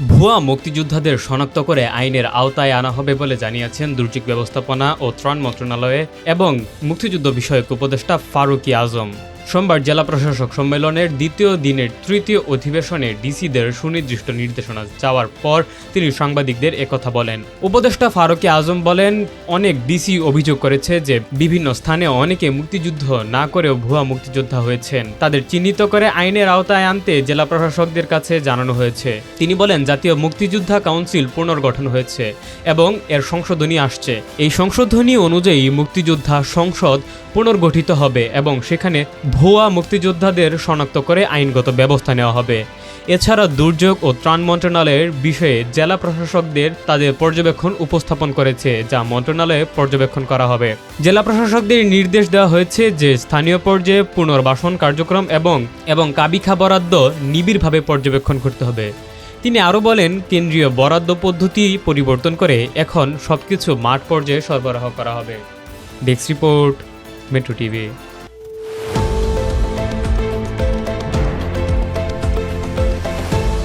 ভুয়া মুক্তিযোদ্ধাদের শনাক্ত করে আইনের আওতায় আনা হবে বলে জানিয়েছেন দুর্যোগ ব্যবস্থাপনা ও ত্রাণ মন্ত্রণালয়ে এবং মুক্তিযুদ্ধ বিষয়ক উপদেষ্টা ফারুকি আজম। সোমবার জেলা প্রশাসক সম্মেলনের দ্বিতীয় দিনের তৃতীয় অধিবেশনে ডিসিদের সুনির্দিষ্ট নির্দেশনা চাওয়ার পর তিনি সাংবাদিকদের একথা বলেন। উপদেষ্টা ফারুকি আজম বলেন, অনেক ডিসি অভিযোগ করেছে যে বিভিন্ন স্থানে অনেকে মুক্তিযুদ্ধ না করেও ভুয়া মুক্তিযোদ্ধা হয়েছেন। তাদের চিহ্নিত করে আইনের আওতায় আনতে জেলা প্রশাসকদের কাছে জানানো হয়েছে। তিনি বলেন, জাতীয় মুক্তিযোদ্ধা কাউন্সিল পুনর্গঠন হয়েছে এবং এর সংশোধনী আসছে। এই সংশোধনী অনুযায়ী মুক্তিযোদ্ধা সংসদ পুনর্গঠিত হবে এবং সেখানে ভুয়া মুক্তিযোদ্ধাদের শনাক্ত করে আইনগত ব্যবস্থা নেওয়া হবে। এছাড়া দুর্যোগ ও ত্রাণ মন্ত্রণালয়ের বিষয়ে জেলা প্রশাসকদের তাদের পর্যবেক্ষণ উপস্থাপন করেছে, যা মন্ত্রণালয়ে পর্যবেক্ষণ করা হবে। জেলা প্রশাসকদের নির্দেশ দেওয়া হয়েছে যে স্থানীয় পর্যায়ে পুনর্বাসন কার্যক্রম এবং এবং কাবিখা বরাদ্দ নিবিড়ভাবে পর্যবেক্ষণ করতে হবে। তিনি আরও বলেন, কেন্দ্রীয় বরাদ্দ পদ্ধতি পরিবর্তন করে এখন সবকিছু মাঠ পর্যায়ে সরবরাহ করা হবে। Desk report, metro TV.